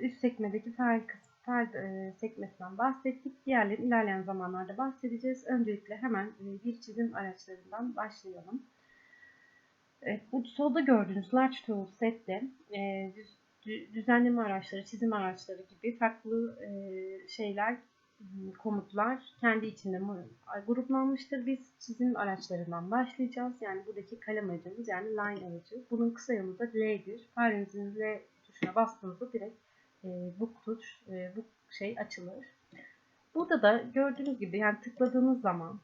üst sekmedeki fail, kıs- fail e, sekmesinden bahsettik. Diğerleri ilerleyen zamanlarda bahsedeceğiz. Öncelikle hemen e, bir çizim araçlarından başlayalım. Evet, bu solda gördüğünüz Large Tool sette e, düz- dü- düzenleme araçları, çizim araçları gibi farklı e, şeyler, m, komutlar kendi içinde gruplanmıştır. Biz çizim araçlarından başlayacağız. Yani buradaki kalem aracımız yani line aracı. Bunun kısa yolu da L'dir. Farenizin L tuşuna bastığınızda direkt bu tuş, e, bu şey açılır. Burada da gördüğünüz gibi yani tıkladığınız zaman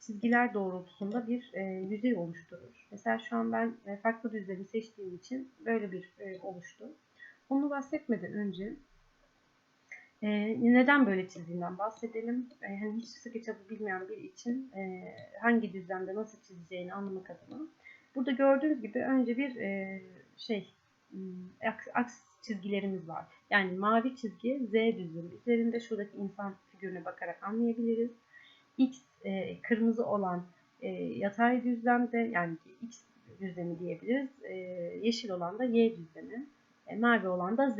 çizgiler doğrultusunda bir e, yüzey oluşturur. Mesela şu an ben e, farklı düzlemi seçtiğim için böyle bir e, oluştu. Onu bahsetmeden önce e, neden böyle çizdiğinden bahsedelim. E, hani hiç SketchUp'ı bilmeyen biri için e, hangi düzlemde nasıl çizeceğini anlamak adına. Burada gördüğünüz gibi önce bir e, şey m, aks, aks çizgilerimiz var. Yani mavi çizgi Z düzlemi üzerinde şuradaki insan figürüne bakarak anlayabiliriz. X e, kırmızı olan e, yatay düzlemde yani X düzlemi diyebiliriz. E, yeşil olan da Y düzlemi. E, mavi olan da Z.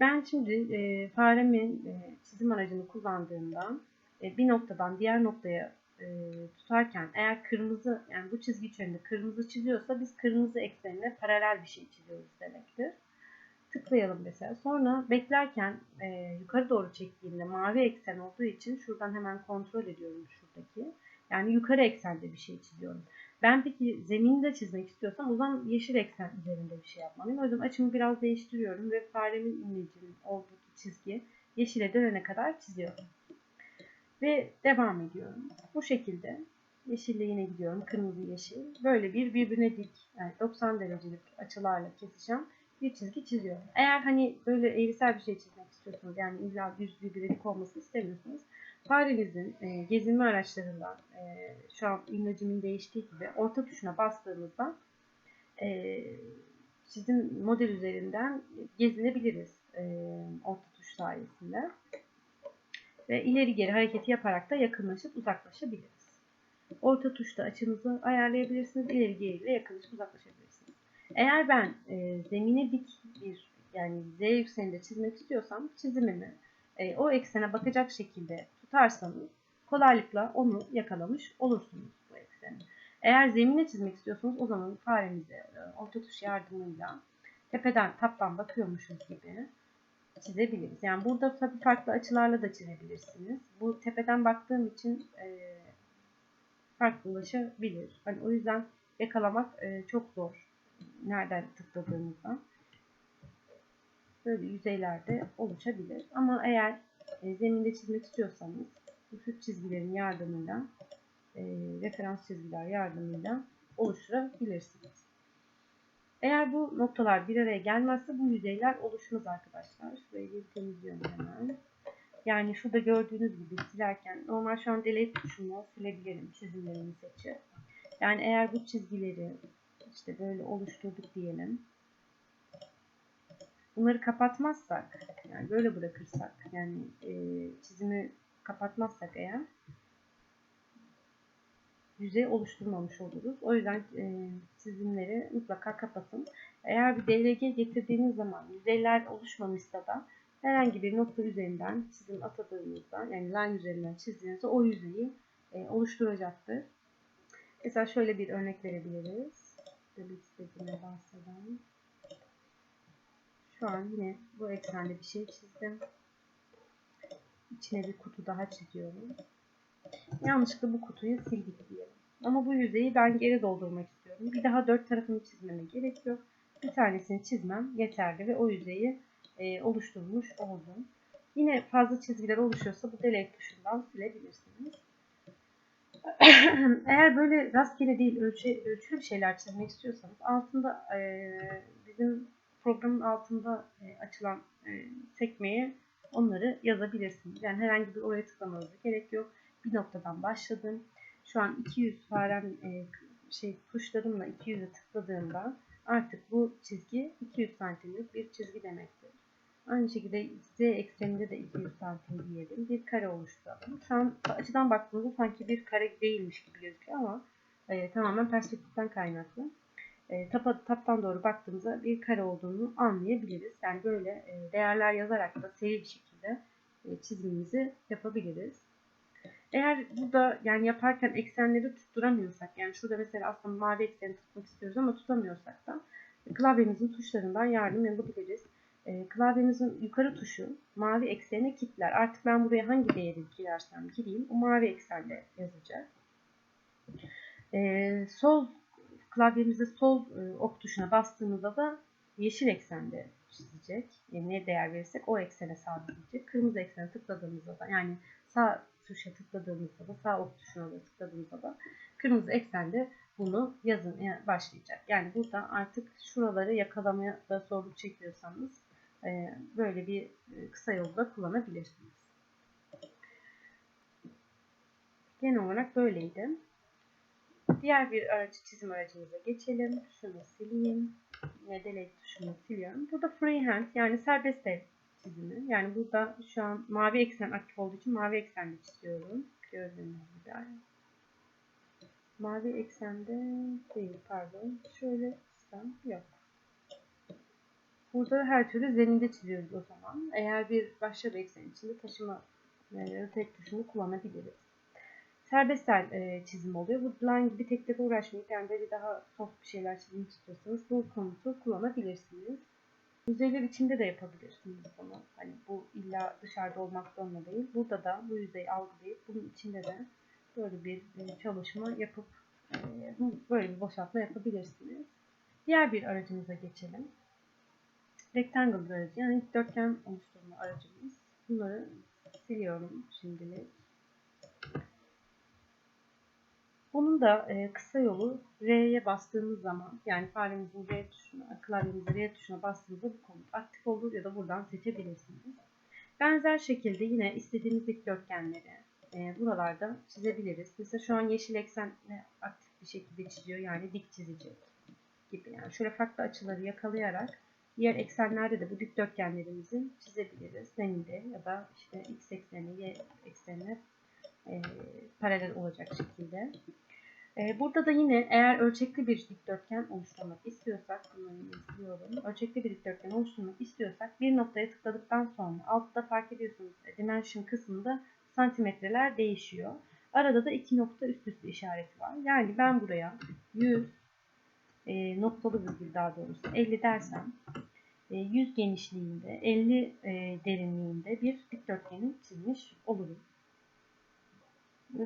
Ben şimdi e, faremin e, çizim aracını kullandığımda e, bir noktadan diğer noktaya e, tutarken eğer kırmızı yani bu çizgi içerisinde kırmızı çiziyorsa biz kırmızı eksenine paralel bir şey çiziyoruz demektir. Tıklayalım mesela. Sonra beklerken e, yukarı doğru çektiğimde mavi eksen olduğu için şuradan hemen kontrol ediyorum şuradaki. Yani yukarı eksende bir şey çiziyorum. Ben peki zemini de çizmek istiyorsam o zaman yeşil eksen üzerinde bir şey yapmalıyım. O yüzden açımı biraz değiştiriyorum ve faremin imlecinin olduğu çizgi yeşile dönene kadar çiziyorum. Ve devam ediyorum. Bu şekilde yeşille yine gidiyorum. Kırmızı yeşil. Böyle bir birbirine dik yani 90 derecelik açılarla keseceğim bir çizgi çiziyorum. Eğer hani böyle eğrisel bir şey çizmek istiyorsunuz yani illa düz bir dik olmasını istemiyorsunuz. Farenizin e, gezinme araçlarından e, şu an imlacımın değiştiği gibi orta tuşuna bastığımızda e, çizim model üzerinden gezinebiliriz e, orta tuş sayesinde. Ve ileri geri hareketi yaparak da yakınlaşıp uzaklaşabiliriz. Orta tuşta açınızı ayarlayabilirsiniz. İleri geri ile yakınlaşıp uzaklaşabilirsiniz. Eğer ben e, zemine dik bir yani Z yükselinde çizmek istiyorsam çizimimi e, o eksene bakacak şekilde tutarsanız kolaylıkla onu yakalamış olursunuz bu ekseni. Eğer zemine çizmek istiyorsanız o zaman farenizi e, orta tuş yardımıyla tepeden taptan bakıyormuşuz gibi çizebiliriz. Yani burada tabii farklı açılarla da çizebilirsiniz. Bu tepeden baktığım için e, farklılaşabilir. Hani o yüzden yakalamak e, çok zor. Nereden tıkladığınızda. Böyle yüzeylerde oluşabilir. Ama eğer e, zeminde çizmek istiyorsanız bu süt çizgilerin yardımıyla e, referans çizgiler yardımıyla oluşturabilirsiniz. Eğer bu noktalar bir araya gelmezse bu yüzeyler oluşmaz arkadaşlar. Şurayı bir temizliyorum hemen. Yani şurada gördüğünüz gibi silerken normal şu an delete tuşumla silebilirim çizimlerimi seçip. Yani eğer bu çizgileri işte böyle oluşturduk diyelim. Bunları kapatmazsak yani böyle bırakırsak yani e, çizimi kapatmazsak eğer yüzey oluşturmamış oluruz. O yüzden e, çizimleri mutlaka kapatın. Eğer bir DLG getirdiğiniz zaman yüzeyler oluşmamışsa da herhangi bir nokta üzerinden çizim atadığınızda yani line üzerinden çizdiğinizde o yüzeyi e, oluşturacaktır. Mesela şöyle bir örnek verebiliriz. Tabii istediğine bahseden. Şu an yine bu eksende bir şey çizdim. İçine bir kutu daha çiziyorum. Yanlışlıkla bu kutuyu sildik diyelim. Ama bu yüzeyi ben geri doldurmak istiyorum. Bir daha dört tarafını çizmeme gerek yok. Bir tanesini çizmem yeterli ve o yüzeyi e, oluşturmuş oldum. Yine fazla çizgiler oluşuyorsa bu delete tuşundan silebilirsiniz. Eğer böyle rastgele değil ölçü, ölçülü bir şeyler çizmek istiyorsanız altında e, bizim programın altında e, açılan e, sekmeye onları yazabilirsiniz. Yani herhangi bir oraya tıklamanıza gerek yok. Bir noktadan başladım. Şu an 200 farem e, şey tuşlarımla 200'e tıkladığımda artık bu çizgi 200 santimlik bir çizgi demektir. Aynı şekilde z ekseninde de 200 santim diyelim. Bir kare oluşturalım. Şu an açıdan baktığımızda sanki bir kare değilmiş gibi gözüküyor ama e, tamamen perspektiften kaynaklı. e, tapa, taptan doğru baktığımızda bir kare olduğunu anlayabiliriz. Yani böyle e, değerler yazarak da seri bir şekilde e, çizimimizi yapabiliriz. Eğer burada yani yaparken eksenleri tutturamıyorsak yani şurada mesela aslında mavi ekseni tutmak istiyoruz ama tutamıyorsak da klavyemizin tuşlarından yardım alabiliriz. E, klavyemizin yukarı tuşu mavi ekseni kilitler. Artık ben buraya hangi değeri girersem gireyim o mavi eksende yazacak. E, sol klavyemizde sol e, ok tuşuna bastığımızda da yeşil eksende çizecek. Yani ne değer verirsek o eksene sabitleyecek. Kırmızı eksene tıkladığımızda da yani sağ tuşa tıkladığımızda da sağ ok tuşuna da tıkladığımızda da kırmızı eksende bunu yazın başlayacak. Yani burada artık şuraları yakalamaya da zorluk çekiyorsanız böyle bir e, kısa yolu da kullanabilirsiniz. Genel olarak böyleydi. Diğer bir aracı çizim aracımıza geçelim. Şunu sileyim. Ve tuşunu siliyorum. Burada freehand yani serbest el çizimi. Yani burada şu an mavi eksen aktif olduğu için mavi eksenle çiziyorum. Gördüğünüz gibi. Mavi eksende değil pardon. Şöyle yok. Burada her türlü zeminde çiziyoruz o zaman. Eğer bir başka bir eksen içinde taşıma yani tek tuşunu kullanabiliriz. Serbest e, çizim oluyor. Bu line gibi tek tek uğraşmayıp yani böyle daha soft bir şeyler çizmek istiyorsanız bu komutu kullanabilirsiniz. Yüzeyler içinde de yapabilirsiniz bunu. Hani bu illa dışarıda olmak zorunda değil. Burada da bu yüzeyi algılayıp bunun içinde de böyle bir e, çalışma yapıp e, böyle bir boşaltma yapabilirsiniz. Diğer bir aracımıza geçelim. Rectangle aracı yani dikdörtgen oluşturma aracımız. Bunları siliyorum şimdilik. Bunun da e, kısa yolu R'ye bastığımız zaman yani faremizin R tuşuna, klavyemizin R tuşuna bastığımızda bu komut aktif olur ya da buradan seçebilirsiniz. Benzer şekilde yine istediğimiz dikdörtgenleri e, buralarda çizebiliriz. Mesela şu an yeşil eksenle aktif bir şekilde çiziyor yani dik çizecek gibi. Yani şöyle farklı açıları yakalayarak diğer eksenlerde de bu dikdörtgenlerimizi çizebiliriz. Zeminde ya da işte x ekseni, y eksenine e, paralel olacak şekilde. E, burada da yine eğer ölçekli bir dikdörtgen oluşturmak istiyorsak, yazıyorum. Ölçekli bir dikdörtgen oluşturmak istiyorsak bir noktaya tıkladıktan sonra altta fark ediyorsunuz e, dimension kısmında santimetreler değişiyor. Arada da iki nokta üst üste işareti var. Yani ben buraya 100 e, noktalı virgül daha doğrusu 50 dersem 100 e, genişliğinde 50 e, derinliğinde bir dikdörtgeni çizmiş olurum.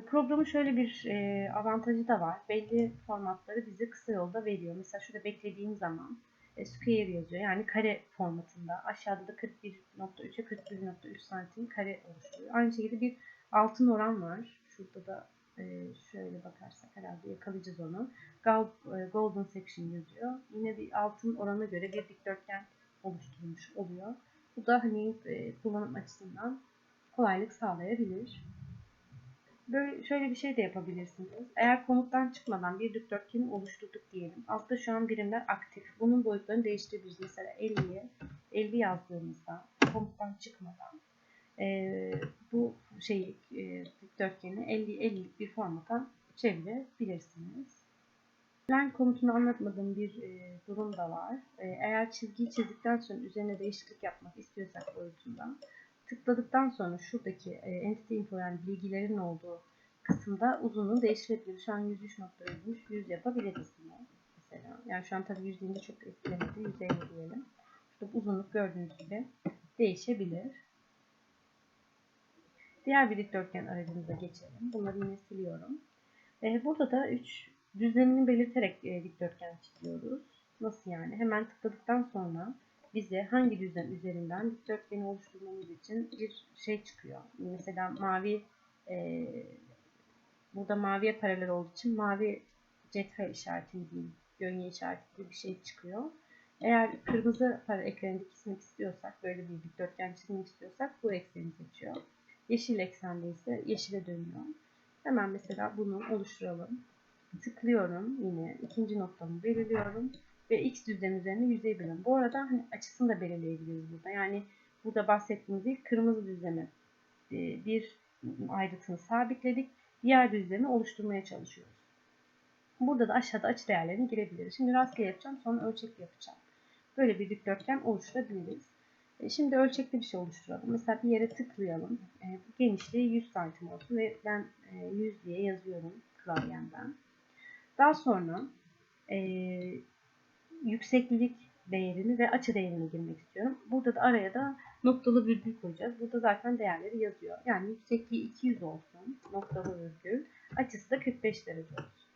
Programın şöyle bir e, avantajı da var. Belli formatları bize kısa yolda veriyor. Mesela şurada beklediğim zaman e, square yazıyor. Yani kare formatında. Aşağıda da 41.3'e 41.3 santim kare oluşturuyor. Aynı şekilde bir altın oran var. Şurada da e, şöyle bakarsak herhalde yakalayacağız onu. E, golden section yazıyor. Yine bir altın orana göre bir dikdörtgen oluşturulmuş oluyor. Bu da hani e, kullanım açısından kolaylık sağlayabilir. Böyle şöyle bir şey de yapabilirsiniz. Eğer komuttan çıkmadan bir dikdörtgeni oluşturduk diyelim. Altta şu an birimler aktif. Bunun boyutlarını değiştirebiliriz. Mesela 50'ye 50 yazdığımızda komuttan çıkmadan e, bu şeyi e, dikdörtgeni 50 50'lik bir formata çevirebilirsiniz. Line komutunu anlatmadığım bir e, durum da var. E, eğer çizgiyi çizdikten sonra üzerine değişiklik yapmak istiyorsak boyutundan tıkladıktan sonra şuradaki e, entity info yani bilgilerin olduğu kısımda uzunluğu değiştirebilir. Şu an 103.100 100 yapabiliriz bunu mesela. Yani şu an tabii 100 deyince çok etkilemedi. 150 diyelim. Şurada uzunluk gördüğünüz gibi değişebilir. Diğer bir dikdörtgen aracımıza geçelim. Bunları yine siliyorum. E, burada da 3 düzlemini belirterek e, dikdörtgen çiziyoruz. Nasıl yani? Hemen tıkladıktan sonra bize hangi düzlem üzerinden dikdörtgeni oluşturmamız için bir şey çıkıyor. Mesela mavi e, burada maviye paralel olduğu için mavi cetvel işareti diyeyim, gönye işareti gibi bir şey çıkıyor. Eğer kırmızı para ekranı çizmek istiyorsak, böyle bir dikdörtgen çizmek istiyorsak bu ekseni seçiyor. Yeşil eksende ise yeşile dönüyor. Hemen mesela bunu oluşturalım. Tıklıyorum yine ikinci noktamı belirliyorum ve x düzlem üzerine yüzey bölüm. Bu arada hani açısını da belirleyebiliriz burada. Yani burada bahsettiğimiz ilk kırmızı düzlemi e, bir ayrıtını sabitledik. Diğer düzlemi oluşturmaya çalışıyoruz. Burada da aşağıda açı değerlerini girebiliriz. Şimdi rastgele yapacağım sonra ölçekli yapacağım. Böyle bir dikdörtgen oluşturabiliriz. E, şimdi ölçekli bir şey oluşturalım. Mesela bir yere tıklayalım. E, genişliği 100 santim olsun ve ben e, 100 diye yazıyorum klavyemden. Daha sonra e, yükseklik değerini ve açı değerini girmek istiyorum. Burada da araya da noktalı virgül koyacağız. Burada zaten değerleri yazıyor. Yani yüksekliği 200 olsun. Noktalı virgül. Açısı da 45 derece olsun.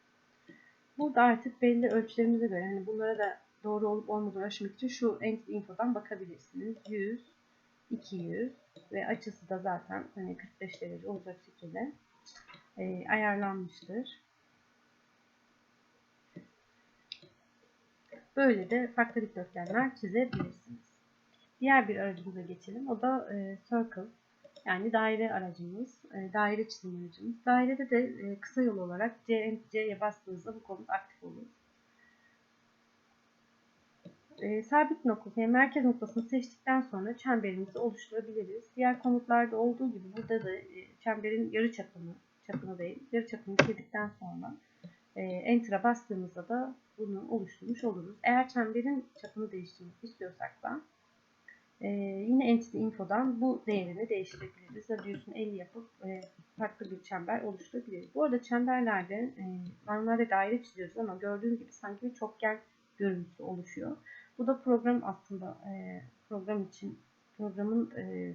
Burada artık belli ölçülerimize göre hani bunlara da doğru olup olmadığını ölçmek için şu Entity Info'dan bakabilirsiniz. 100, 200 ve açısı da zaten hani 45 derece olacak şekilde e, ayarlanmıştır. Böyle de farklı dikdörtgenler çizebilirsiniz. Diğer bir aracımıza geçelim. O da e, Circle. Yani daire aracımız, e, daire çizim aracımız. Dairede de e, kısa yol olarak C, C'ye bastığınızda bu komut aktif olur. E, sabit noktası yani merkez noktasını seçtikten sonra çemberimizi oluşturabiliriz. Diğer komutlarda olduğu gibi burada da e, çemberin yarı çapını, çapını değil, yarı çapını girdikten sonra e, Enter'a bastığımızda da bunu oluşturmuş oluruz. Eğer çemberin çapını değiştirmek istiyorsak da e, yine Entity Info'dan bu değerini değiştirebiliriz. Radius'unu 50 yapıp e, farklı bir çember oluşturabiliriz. Bu arada çemberlerde e, normalde daire çiziyoruz ama gördüğünüz gibi sanki bir çokgen görüntüsü oluşuyor. Bu da program aslında e, program için programın e,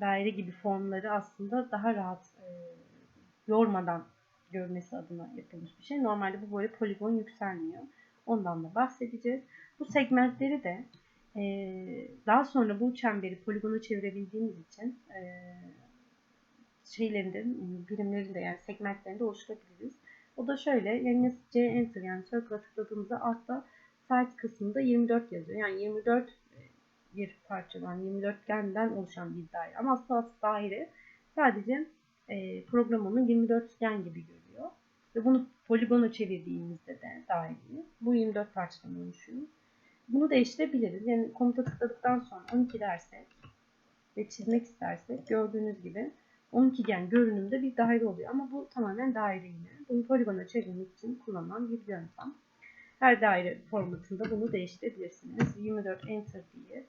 daire gibi formları aslında daha rahat e, yormadan görmesi adına yapılmış bir şey. Normalde bu böyle poligon yükselmiyor. Ondan da bahsedeceğiz. Bu segmentleri de e, daha sonra bu çemberi poligona çevirebildiğimiz için e, şeylerinde, birimlerinde yani segmentlerinde oluşturabiliriz. O da şöyle, yani C enter yani circle'a tıkladığımızda altta size kısmında 24 yazıyor. Yani 24 bir parçadan, 24 genden oluşan bir daire. Ama aslında daire sadece e, program onu 24 gen gibi görüyor. Ve bunu poligona çevirdiğimizde de daireyi bu 24 parçadan oluşuyor. Bunu değiştirebiliriz. Yani komuta tıkladıktan sonra 12 dersek ve çizmek istersek gördüğünüz gibi 12 gen görünümde bir daire oluyor. Ama bu tamamen daire yine. Bunu poligona çevirmek için kullanılan bir yöntem. Her daire formatında bunu değiştirebilirsiniz. 24 enter diye.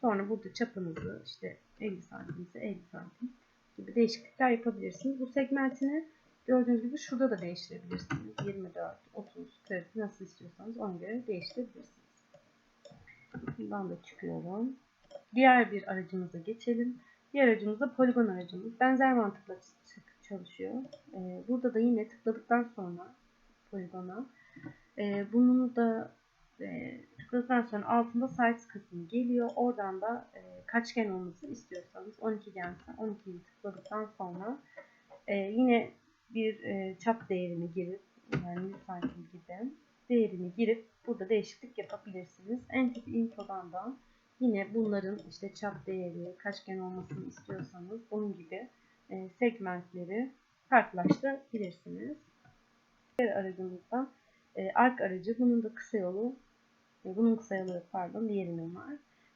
Sonra burada çapınızı işte 50 santim ise 50 santim gibi değişiklikler yapabilirsiniz. Bu segmentini gördüğünüz gibi şurada da değiştirebilirsiniz. 24, 30, 40 nasıl istiyorsanız ona göre değiştirebilirsiniz. Bundan da çıkıyorum. Diğer bir aracımıza geçelim. Diğer aracımız da poligon aracımız. Benzer mantıkla çalışıyor. Ee, burada da yine tıkladıktan sonra poligona e, bunu da e, tıkladıktan sonra altında size kısmı geliyor. Oradan da e, kaç gen olmasını istiyorsanız 12 gense 12'yi tıkladıktan sonra e, yine bir e, çap değerini girip yani 100 santim gibi değerini girip burada değişiklik yapabilirsiniz. Entity Info'dan da yine bunların işte çap değeri, kaç gen olmasını istiyorsanız bunun gibi e, segmentleri farklılaştırabilirsiniz. Diğer aracımızda e, ARC aracı. Bunun da kısa yolu, e, bunun kısa yolu pardon diğerinin var.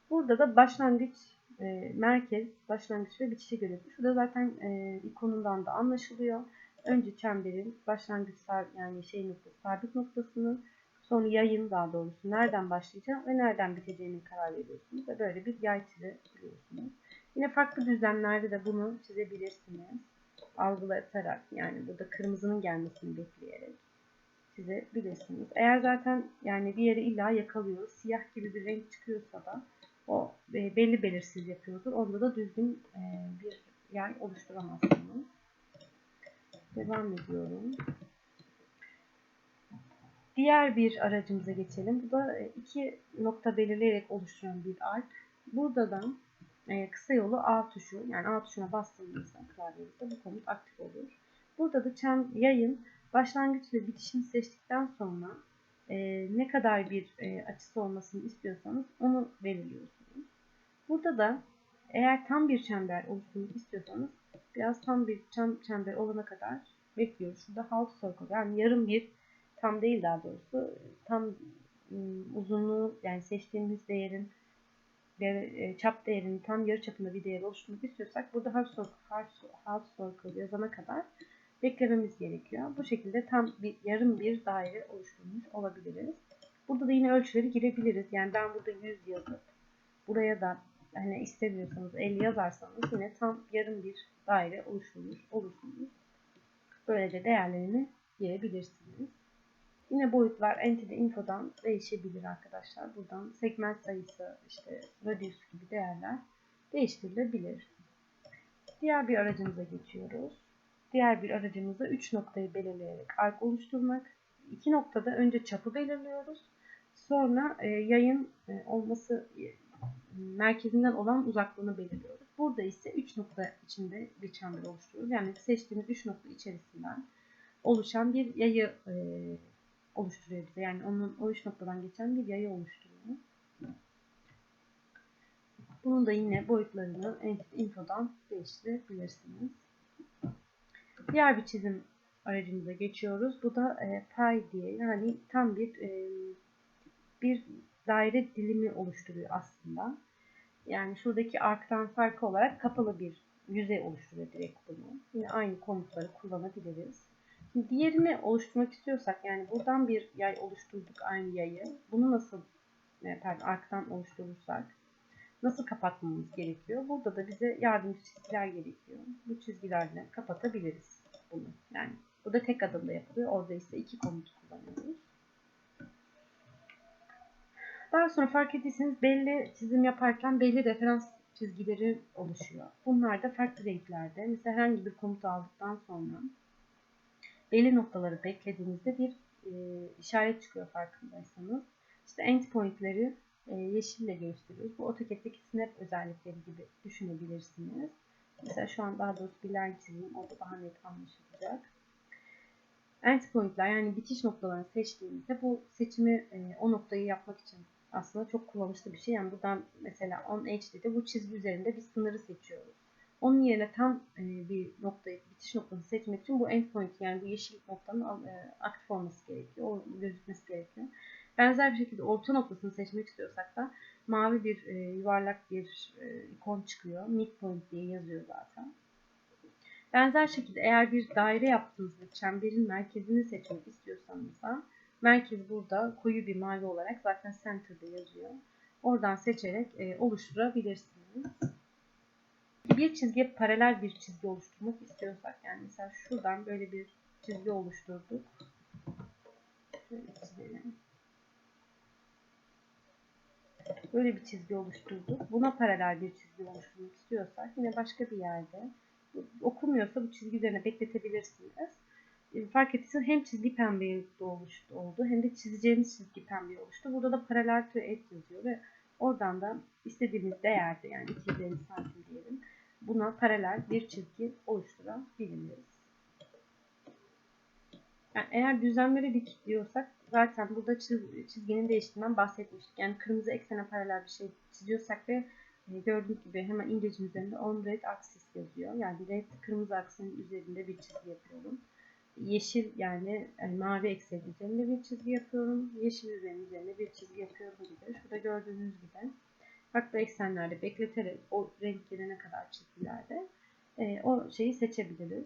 Burada da başlangıç, e, merkez, başlangıç ve bitişi görüyoruz. Şurada zaten e, ikonundan da anlaşılıyor. Önce çemberin başlangıç yani şey noktası, sabit noktasını, sonra yayın daha doğrusu nereden başlayacağım ve nereden biteceğini karar veriyorsunuz. Ve böyle bir yay çizebiliyorsunuz. Yine farklı düzlemlerde de bunu çizebilirsiniz. Algılatarak yani burada kırmızının gelmesini bekleyerek çizebilirsiniz. Eğer zaten yani bir yere illa yakalıyor, siyah gibi bir renk çıkıyorsa da o e, belli belirsiz yapıyordur. Onda da düzgün e, bir yer oluşturamazsınız. Devam ediyorum. Diğer bir aracımıza geçelim. Bu da e, iki nokta belirleyerek oluşturan bir arc. Burada da kısa yolu A tuşu yani A tuşuna bastığımızda klavyenizde bu komut aktif olur. Burada da çem yayın başlangıç ve bitişini seçtikten sonra e, ne kadar bir e, açısı olmasını istiyorsanız onu belirliyorsunuz. Burada da eğer tam bir çember oluşturmak istiyorsanız biraz tam bir çember olana kadar bekliyoruz. Şurada half circle yani yarım bir tam değil daha doğrusu tam ıı, uzunluğu yani seçtiğimiz değerin e, çap değerinin tam yarı çapında bir değer oluşturmak istiyorsak burada half circle, half circle yazana kadar beklememiz gerekiyor. Bu şekilde tam bir yarım bir daire oluşturmuş olabiliriz. Burada da yine ölçüleri girebiliriz. Yani ben burada 100 yazıp buraya da hani istemiyorsanız 50 yazarsanız yine tam yarım bir daire oluşturmuş olursunuz. Böylece değerlerini girebilirsiniz. Yine boyutlar entity info'dan değişebilir arkadaşlar. Buradan segment sayısı, işte radius gibi değerler değiştirilebilir. Diğer bir aracımıza geçiyoruz. Diğer bir aracımızda 3 noktayı belirleyerek ark oluşturmak. 2 noktada önce çapı belirliyoruz. Sonra e, yayın e, olması e, merkezinden olan uzaklığını belirliyoruz. Burada ise 3 nokta içinde bir çember oluşturuyoruz. Yani seçtiğimiz 3 nokta içerisinden oluşan bir yayı e, oluşturuyor bize. Yani onun o 3 noktadan geçen bir yayı oluşturuyor. Bunun da yine boyutlarını infodan değiştirebilirsiniz. Diğer bir çizim aracımıza geçiyoruz. Bu da e, pie diye yani tam bir e, bir daire dilimi oluşturuyor aslında. Yani şuradaki arktan farkı olarak kapalı bir yüzey oluşturuyor direkt bunu. Yine aynı komutları kullanabiliriz. Şimdi diğerini oluşturmak istiyorsak yani buradan bir yay oluşturduk aynı yayı. Bunu nasıl e, pardon arktan oluşturursak nasıl kapatmamız gerekiyor? Burada da bize yardımcı çizgiler gerekiyor. Bu çizgilerle kapatabiliriz bunu. Yani bu da tek adımda yapılıyor. Orada ise iki komut kullanıyoruz. Daha sonra fark ettiyseniz belli çizim yaparken belli referans çizgileri oluşuyor. Bunlar da farklı renklerde. Mesela herhangi bir komutu aldıktan sonra belli noktaları beklediğinizde bir e, işaret çıkıyor farkındaysanız. İşte endpointleri e, yeşille gösteriyoruz. Bu AutoCAD'deki snap özellikleri gibi düşünebilirsiniz. Mesela şu an daha doğrusu bir line çizeyim. Orada daha net anlaşılacak. Endpointler yani bitiş noktalarını seçtiğimizde bu seçimi e, o noktayı yapmak için aslında çok kullanışlı bir şey. Yani buradan mesela on edge dedi bu çizgi üzerinde bir sınırı seçiyoruz. Onun yerine tam e, bir noktayı, bitiş noktasını seçmek için bu endpoint yani bu yeşil noktanın aktif olması gerekiyor. O gözükmesi gerekiyor. Benzer bir şekilde orta noktasını seçmek istiyorsak da mavi bir e, yuvarlak bir e, ikon çıkıyor. Midpoint diye yazıyor zaten. Benzer şekilde eğer bir daire yaptığınızda çemberin merkezini seçmek istiyorsanız da merkez burada koyu bir mavi olarak zaten center'da yazıyor. Oradan seçerek e, oluşturabilirsiniz. Bir çizgiye paralel bir çizgi oluşturmak istiyorsak yani mesela şuradan böyle bir çizgi oluşturduk. Şöyle çizelim. Böyle bir çizgi oluşturduk. Buna paralel bir çizgi oluşturmak istiyorsak yine başka bir yerde okumuyorsa bu çizgi üzerine bekletebilirsiniz. E, fark ettiyseniz hem çizgi pembeye oluştu oldu hem de çizeceğimiz çizgi pembeye oluştu. Burada da paralel to et yazıyor ve oradan da istediğimiz değerde yani 250 santim diyelim buna paralel bir çizgi oluşturabiliriz. Yani eğer düzenleri dik diyorsak zaten burada çizginin değiştiğinden bahsetmiştik. Yani kırmızı eksene paralel bir şey çiziyorsak ve e, gördüğünüz gibi hemen indicin üzerinde on red axis yazıyor. Yani red kırmızı aksenin üzerinde bir çizgi yapıyorum. Yeşil yani, yani mavi eksenin üzerinde bir çizgi yapıyorum. Yeşil üzerinde, üzerinde bir çizgi yapıyorum gibi. Şurada gördüğünüz gibi farklı eksenlerde bekleterek o renk gelene kadar çizgilerde e, o şeyi seçebiliriz.